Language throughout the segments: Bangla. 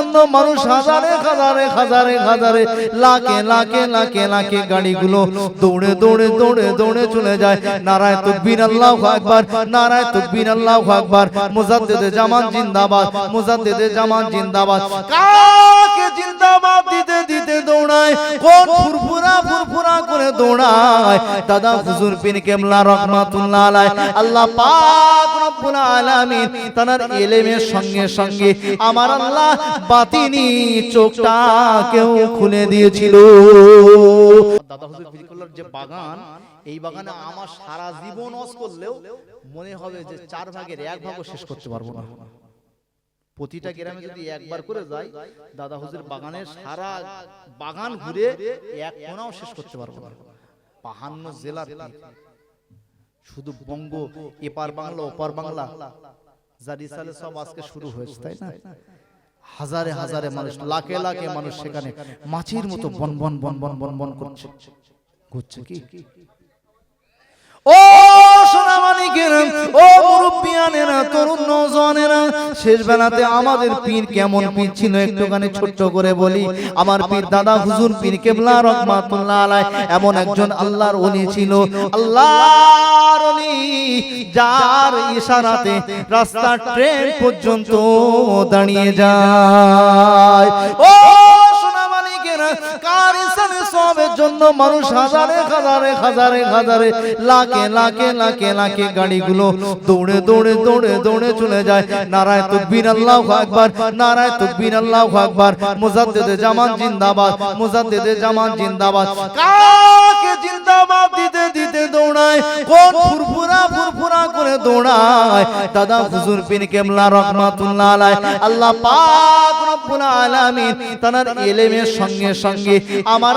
জন্য মানুষ হাজারে হাজারে হাজারে হাজারে লাখে লাখে লাখে লাখে গাড়িগুলো দৌড়ে দৌড়ে দৌড়ে দৌড়ে চলে যায়। নারায় তকবীর আল্লাহ আকবার, নারায় তকবীর আল্লাহ আকবার, মুজাদ্দেদে জামান জিন্দাবাদ, মুজাদ্দেদে জামান জিন্দাবাদ। দিতে দিতে দৌড়ায়। কোন ফুরফুরা ফুরফুরা করে দৌড়ায়। দাদা হুজুর কেবলা রহমাতুল্লাহ আল্লাহ পাক রব্বুল আলামিন তার সঙ্গে সঙ্গে আমার আল্লাহ বাতিনি চোখটা কেউ খুলে দিয়েছিল। দাদা হুজুর পীর কেবলার যে বাগান, এই বাগানে আমার সারা জীবন অস করলেও মনে হবে যে চার ভাগের এক ভাগও শেষ করতে পারব না। প্রতিটা গ্রামে যদি একবার করে যাই দাদা হুজুর বাগানের সারা বাগান ঘুরে এক কোনাও শেষ করতে পারব না। বাহান্ন জেলার শুধু বঙ্গ এপার বাংলা ওপার বাংলা। যার ইসালে সব আজকে শুরু হয়েছে তাই না? হাজারে হাজারে মানুষ লাখে লাখে মানুষ সেখানে মাছির মতো বন বন বন বন বন বন করছে। ঘুরছে কি? ও সোনামানিকেরা, ও মুরব্বিয়ানেরা, তরুণ নওজওয়ানেরা শেষ বেলাতে আমাদের পীর কেমন পীর ছিল একটুখানি ছোট্ট করে বলি। আমার পীর দাদা হুজুর পীর কেবলা রহমাতুল্লাহ আলাই এমন একজন আল্লাহর ওলি ছিল। আল্লাহর ওলি যার ইশারাতে রাস্তা ট্রেন পর্যন্ত দাঁড়িয়ে যায়। ও সোনামানিকেরা, কার ইসানে সবের জন্য মানুষ হাজারে হাজারে হাজারে হাজারে। লাখে লাখে লাখে লাখে গাড়িগুলো দৌড়ে দৌড়ে দৌড়ে দৌড়ে চলে যায়। নারায় তকবীর আল্লাহু আকবার, নারায় তকবীর আল্লাহু আকবার। মুজাদ্দিদে জামান জিন্দাবাদ, মুজাদ্দিদে জামান জিন্দাবাদ। কাকে জিন্দাবাদ দিতে দিতে দৌড়ায়? কোন ফুরফুরা ফুরফুরা করে দৌড়ায়? দাদা হুজুর পীর কেবলা রহমাতুল্লাহ আলাইহি। আল্লাহ পাক রব্বুল আলামিন তার ইলমের সঙ্গে সঙ্গে আমার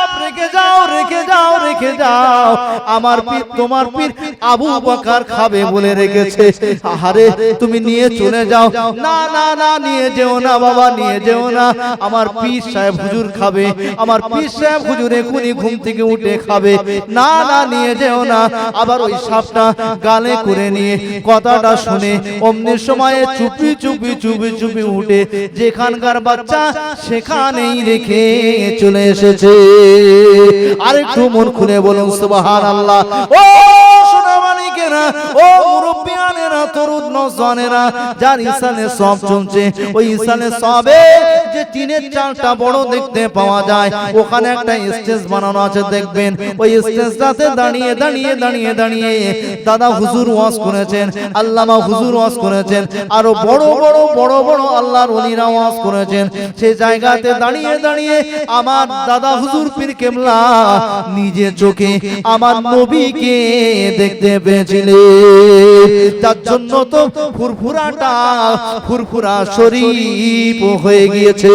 রেখে যাও রেখে যাও রেখে যাও। আমার পীর তোমার পীর আবু বকার খাবে বলে রেখেছে। আহারে, তুমি নিয়ে চলে যাও। না না না, নিয়ে যেও না, বাবা, নিয়ে যেও না। আমার পীর সাহেব হুজুর খাবে। আমার পীর সাহেব হুজুর এখনই ঘুম থেকে উঠে খাবে। না না, নিয়ে যেও না। আবার ওই সাপটা গালে করে নিয়ে কথাটা শুনে অমনি সময়ে চুপি চুপি চুপি চুপি উঠে যেখানকার বাচ্চা সেখানেই রেখে চলে এসেছে। আরেকটু মন খুলে বলুন সুবাহান আল্লাহ ও সোনামানিকেরা ও মুরব্বিয়ানেরা তরুণ নজওয়ানেরা যার ইসানে সব চলছে। ওই ইসানে সবে যে টিনের চালটা বড় দেখতে পাওয়া যায়, ওখানে একটা স্টেজ বানানো আছে, দেখবেন। ওই স্টেজটাতে দাঁড়িয়ে দাঁড়িয়ে দাঁড়িয়ে দাঁড়িয়ে দাদা হুজুর ওয়াজ করেছেন, আল্লামা হুজুর ওয়াজ করেছেন, আরও বড় বড় বড় বড় আল্লাহর ওলিরা ওয়াজ করেছেন। জায়গাতে দাঁড়িয়ে দাঁড়িয়ে আমার দাদা হুজুর পীর কেবলা নিজে চোখে আমার নবীকে দেখতে পেয়েছিলেন। জন্য তো ফুরফুরাটা ফুরফুরা শরীফ হয়ে গিয়েছে।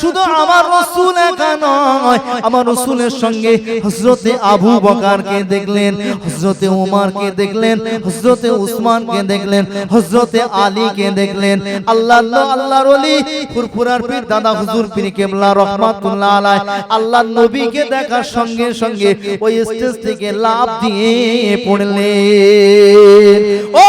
শুধু আমার রসুল একা নয়, আমার রসুলের সঙ্গে হজরতে আবু বকারকে দেখলেন হজরতে উমারকে দেখলেন হজরতে উসমানকে দেখলেন হজরতে আলীকে দেখলেন। আল্লাহ আল্লাহ, আল্লাহর ওলি, ফুরফুরার পীর, দাদা হুজুর পীর কেবলা রহমাতুল্লাহ আলাই আল্লাহ নবীকে দেখার সঙ্গে সঙ্গে ওই স্টেজ থেকে লাভ দিয়ে পড়লেন। ও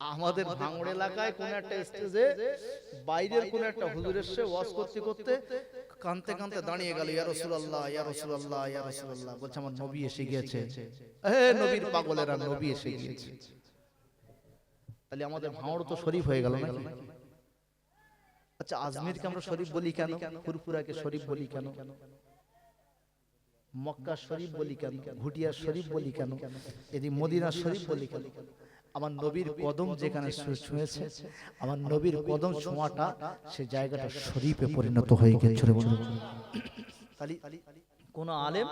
আমাদের ভাঙড় এলাকায় কোন একটা স্টেজে বাইরের কোন একটা হুজুর এসে ওয়াজ করতে করতে কানতে কানতে দাঁড়িয়ে গেল, ইয়া রাসূলুল্লাহ ইয়া রাসূলুল্লাহ ইয়া রাসূলুল্লাহ। বলছে, আমার নবী এসে গিয়েছে। হে নবীর পাগলেরা নবী এসে গিয়েছে। তাহলে আমাদের ভাঙড় তো শরীফ হয়ে গেল নাকি? আচ্ছা আজমিরকে আমরা শরীফ বলি কেন? ফুরফুরাকে শরীফ বলি কেন? মক্কা শরীফ বলি কেন? ঘুটিয়া শরীফ বলি কেন? এদি মদিনা শরীফ বলি কেন? আমার নবীর কদম যেখানে ছুঁয়েছে আমার নবীর কদম ছোঁয়াটা সে জায়গাটা শরীফে পরিণত হয়ে গেছে। কোন আলেম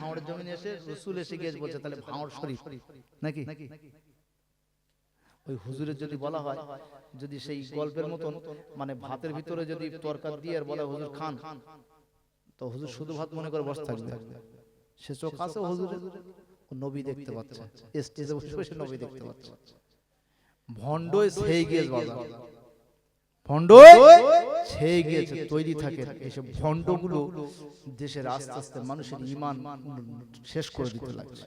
ভাঙড়ের জমিনে এসে রসুল এসে গিয়ে বলছে তাহলে ভাঙড় শরীফ নাকি? ওই হুজুরের যদি বলা হয় যদি সেই গল্পের মতন মানে ভাতের ভিতরে যদি তরকার দিয়ে আর বলে হুজুর খান তো হুজুর শুধু ভাত মনে করে বসে থাকবে। সে চোখ আছে হুজুরের নবী দেখতে পাচ্ছে। স্টেজে বসে বসে নবী দেখতে পাচ্ছে। ভন্ডই সেই গিয়েছে বাবা। ভন্ডই সেই গিয়েছে তৈরি থাকে। এসব ভন্ডগুলো দেশের আস্তে আস্তে মানুষের ইমান শেষ করে দিতে লাগছে।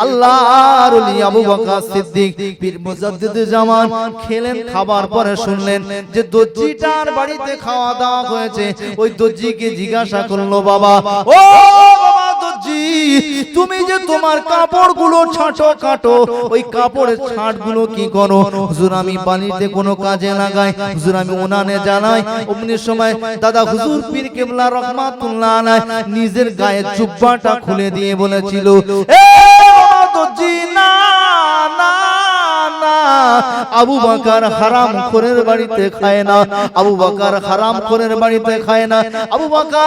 আল্লাহর ওলি আবু বকর সিদ্দিক পীর মুজাদ্দিদ জামান খেলেন খাবার পরে শুনলেন যে দর্জিটার বাড়িতে খাওয়া দাওয়া হয়েছে। ওই দর্জিকে জিজ্ঞাসা করল বাবা ও বাবা তুমি যে তোমার কাপড়গুলো ছাঁটো কাটো ওই কাপড়ের ছাঁটগুলো কি করো? হুজুর আমি বাড়িতে কোনো কাজে লাগাই। হুজুর আমি উনানে জানাই অমনি সময় দাদা হুজুর পীর কেবলা রহমাতুল্লাহ নিজের গায়ে জুব্বাটা খুলে দিয়ে বলেছিল এ আবু বাকার হারাম বাড়িতে খায় না। আবু বাকার হারাম বাড়িতে খায় না। আবু বাকার,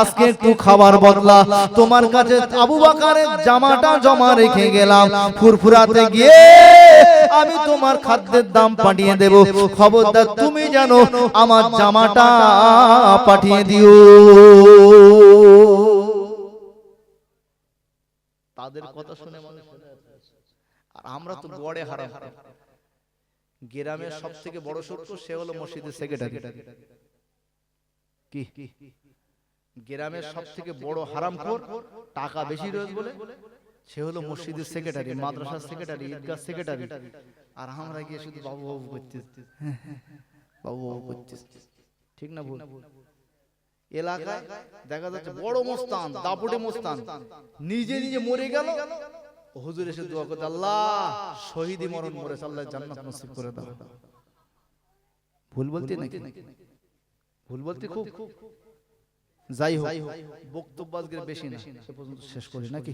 আজকে একটু খাবার বদলা। তোমার কাছে আবু বাকারের জামাটা জমা রেখে গেলাম। ফুরফুরাতে গিয়ে আমি তোমার খাদ্যের দাম পাঠিয়ে দেব। খবরদার, তুমি জানো আমার জামাটা পাঠিয়ে দিও। তাদের কথা শুনে মানুষ আর আমরা তো গড়ে হারাম গ্রামের সব থেকে বড় শত্রু সে হলো মসজিদের সেক্রেটারি কি? গ্রামের সব থেকে বড় হারামখোর টাকা বেশি রয়েছে বলে? সে হলো মসজিদের সেক্রেটারি মাদ্রাসার সেক্রেটারি ঈদগাহ সেক্রেটারি আর আমরা গিয়ে শুধু বাবু বাবু করতে বাবু বাবু করতে ঠিক না ভুল। এলাকায় দেখা যাচ্ছে বড় মোস্তান দাপুটে মোস্তান। নিজে নিজে মরে গেল হুজুর এসে দোয়া করতে আল্লাহ শহীদি মরণ মরে আল্লাহ জান্নাত নসিব করে দাও। ভুল বলতে নাকি ভুল বলতে খুব। যাই হোক বক্তব্য আজকে বেশি না সে পর্যন্ত শেষ করি নাকি?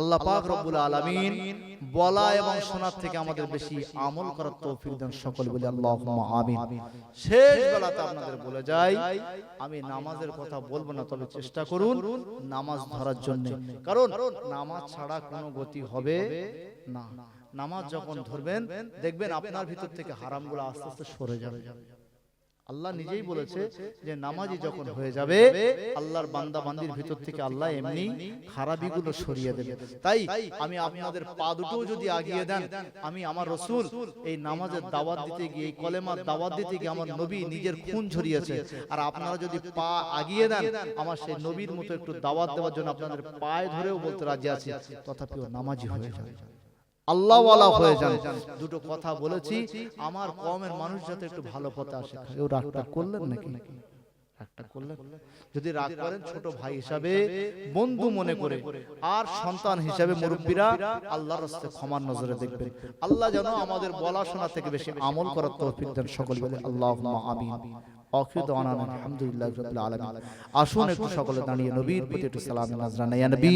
আল্লাহ পাক রব্বুল আলামিন বলা এবং শোনার থেকে আমাদের বেশি আমল করার তৌফিক দেন সকল বলে আল্লাহুম্মা আমিন। শেষ বেলাতে আপনাদের বলে যাই। আমি নামাজের কথা বলব না তবে চেষ্টা করুন নামাজ ধরার জন্য। কারণ নামাজ ছাড়া কোনো গতি হবে না। নামাজ যখন ধরবেন দেখবেন আপনার ভিতর থেকে হারামগুলো আস্তে আস্তে সরে যাবে। আল্লাহ নিজেই বলেছে যে নামাজি যখন হয়ে যাবে আল্লাহর বান্দা বান্দির ভিতর থেকে আল্লাহ এমনি খারাপিগুলো সরিয়ে দেবে। তাই আমি আপনাদের পা দুটো যদি আগিয়ে দেন আমি আমার রসুল এই নামাজের দাওয়াত দিতে গিয়ে এই কলেমার দাওয়াত দিতে গিয়ে আমার নবী নিজের খুন ঝরিয়েছে। আর আপনারা যদি পা আগিয়ে দেন আমার সেই নবীর মতো একটু দাওয়াত দেওয়ার জন্য আপনাদের পায়ে ধরেও বলতে রাজি আছি তথাপিও নামাজি হয়ে যাবে। আল্লাহওয়ালা হয়ে যান দুটো কথা বলেছি আমার কমের মানুষ যাতে একটু ভালো পথে আসে কেউ রাগটা করলেন নাকি রাগটা করলেন যদি রাগ করেন ছোট ভাই হিসাবে বন্ধু মনে করে আর সন্তান হিসাবে মুরব্বীরা আল্লাহর রাস্তে ক্ষমার নজরে দেখবেন আল্লাহ যেন আমাদের বলা শোনা থেকে বেশি আমল করার তৌফিক দেন সকল বলে আমিন আলহামদুলিল্লাহ আলামিন আসুন একটু সকলে দাঁড়িয়ে নবীর প্রতি একটু সালাম নাজরানা নবী